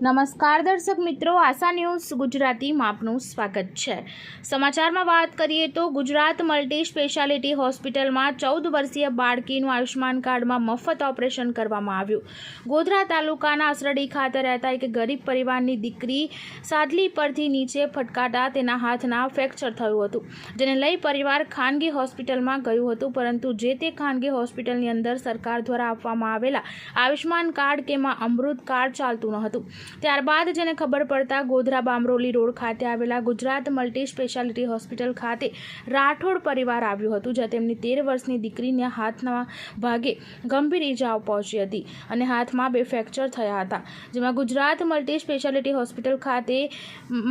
નમસ્કાર દર્શક મિત્રો, આશા ન્યૂઝ ગુજરાતીમાં આપનું સ્વાગત છે. સમાચારમાં વાત કરીએ તો ગુજરાત મલ્ટી સ્પેશિયાલિટી હોસ્પિટલમાં ચૌદ વર્ષીય બાળકીનું આયુષ્માન કાર્ડમાં મફત ઓપરેશન કરવામાં આવ્યું. ગોધરા તાલુકાના અસરડી ખાતે રહેતા એક ગરીબ પરિવારની દીકરી સાદલી પરથી નીચે ફટકાતા તેના હાથના ફ્રેક્ચર થયું હતું, જેને લઈ પરિવાર ખાનગી હોસ્પિટલમાં ગયું હતું, પરંતુ જે તે ખાનગી હોસ્પિટલની અંદર સરકાર દ્વારા આપવામાં આવેલા આયુષ્માન કાર્ડ કે એમાં અમૃત કાર્ડ ચાલતું ન હતું. ત્યારબાદ જેને ખબર પડતા ગોધરા બામરોલી રોડ ખાતે આવેલા ગુજરાત મલ્ટી સ્પેશિયાલિટી હોસ્પિટલ ખાતે રાઠોડ પરિવાર આવ્યું હતું, જ્યાં તેમની તેર વર્ષની દીકરીને હાથના ભાગે ગંભીર ઈજાઓ પહોંચી હતી અને હાથમાં બે ફ્રેક્ચર થયા હતા. જેમાં ગુજરાત મલ્ટી સ્પેશિયાલિટી હોસ્પિટલ ખાતે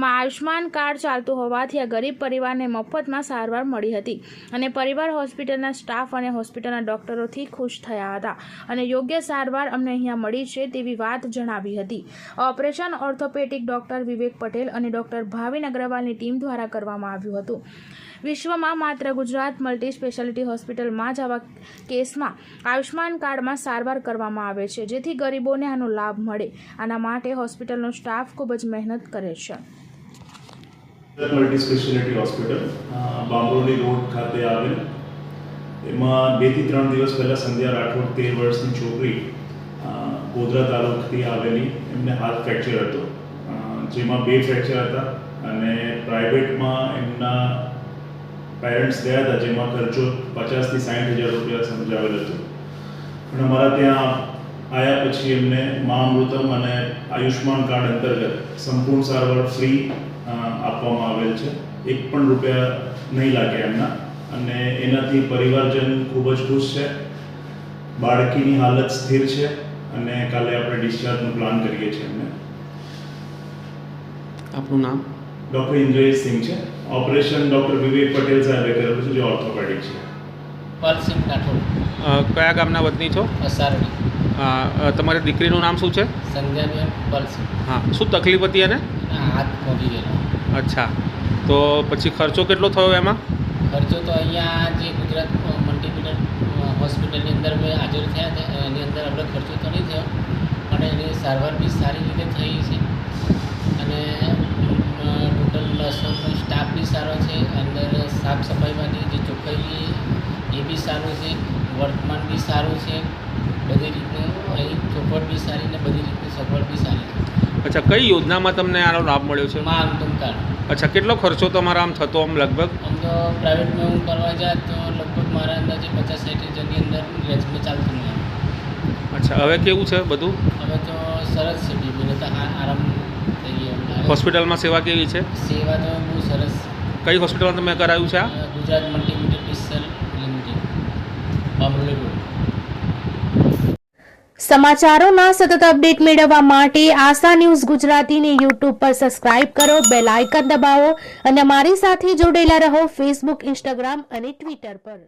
આયુષ્માન કાર્ડ ચાલતું હોવાથી આ ગરીબ પરિવારને મફતમાં સારવાર મળી હતી અને પરિવાર હોસ્પિટલના સ્ટાફ અને હોસ્પિટલના ડોક્ટરોથી ખુશ થયા હતા અને યોગ્ય સારવાર અમને અહીંયા મળી છે તેવી વાત જણાવી હતી. Operation orthopaedic doctor Vivek Patel અને ડોક્ટર ભાવિન અગ્રવાલની ટીમ દ્વારા કરવામાં આવ્યું હતું. વિશ્વમાં માત્ર ગુજરાત મલ્ટી સ્પેશિયાલિટી હોસ્પિટલમાં જ આવા કેસમાં આયુષ્માન કાર્ડમાં સારવાર કરવામાં આવે છે જેથી ગરીબોને આનો લાભ મળે. આના માટે હોસ્પિટલનો સ્ટાફ ખૂબ જ મહેનત કરે છે. મલ્ટી સ્પેશિયાલિટી હોસ્પિટલ અ, રોડ ખાતે આવેલ. એમાં બેથી ત્રણ દિવસ પહેલાં સંધ્યા રાઠોડ તેર વર્ષની છોકરી ગોધરા તાલુકાથી આવેલી એમને હાથ ફ્રેક્ચર હતો. જેમાં બે ફ્રેક્ચર હતા અને પ્રાઇવેટમાં એમના પેરેન્ટ્સ ગયા હતા, જેમાં ખર્ચો પચાસથી સાઠ હજાર રૂપિયા સમજાવેલ હતો. પણ અમારા ત્યાં આવ્યા પછી એમને મા અમૃતમ અને આયુષ્માન કાર્ડ અંતર્ગત સંપૂર્ણ સારવાર ફ્રી આપવામાં આવેલ છે. એક પણ રૂપિયા નહીં લાગે એમના. અને એનાથી પરિવારજન ખૂબ જ ખુશ છે. બાળકીની હાલત સ્થિર છે. અને કાલે આપણે ડિસ્ચાર્જનો પ્લાન કરીએ છીએ એમને. આપનું નામ? ડૉક્ટર ઇન્દ્રજીત સિંહ છે. ઓપરેશન ડૉક્ટર વિવેક પટેલ સાહેબે કરેલું છે જે ઓર્થોપેડિક છે. પરસિંહ રાઠોડ કયા ગામના વતની છો? અસારડી તમારી દીકરીનું નામ શું છે? સંધ્યાબેન પરસિંહ હા શું તકલીફ હતી એને? હાથ પહોંચી ગયેલો. અચ્છા. તો પછી ખર્ચો કેટલો થયો એમાં? ખર્ચો તો અહીંયા જે ગુજરાત મલ્ટીપીટર હોસ્પિટલની અંદર મેં હાજર થયા એની અંદર આપણે ખર્ચો તો નહીં સારવાર બી સારી રીતે થઈ છે. અને ટોટલ બસોનો સ્ટાફ બી સારો છે. અંદર સાફ સફાઈમાંથી જે ચોખ્ખાઈ એ બી સારું છે. વર્તમાન બી સારું છે. બધી રીતનું અહીં ચોખવટ બી સારી ને બધી રીતની સગવડ બી સારી છે. અચ્છા કઈ યોજનામાં તમને આનો લાભ મળ્યો છે? મા અંતમ કાર્ડ અચ્છા કેટલો ખર્ચો તમારા આમ થતો આમ લગભગ? આમ તો પ્રાઇવેટમાં હું કરવા જાય તો લગભગ મારા અંદાજે પચાસ સાઠ હજારની અંદર રેન્જમાં ચાલતું નહીં અચ્છા હવે કેવું છે બધું? હવે તો સરસ છે બીબીને તો આરામ થઈ ગયો હોસ્પિટલમાં સેવા કેવી છે? સેવા તો બહુ સરસ. કઈ હોસ્પિટલમાં તમે કરાયું છે આ? Gujarat multimeter limited. સમાચારોના સતત અપડેટ મેળવવા માટે આશા ન્યૂઝ ગુજરાતીને યુટ્યુબ પર સબસ્ક્રાઇબ કરો બેલ આઇકન દબાવો અને અમારી સાથે જોડેલા રહો ફેસબુક ઇન્સ્ટાગ્રામ અને ટ્વિટર પર.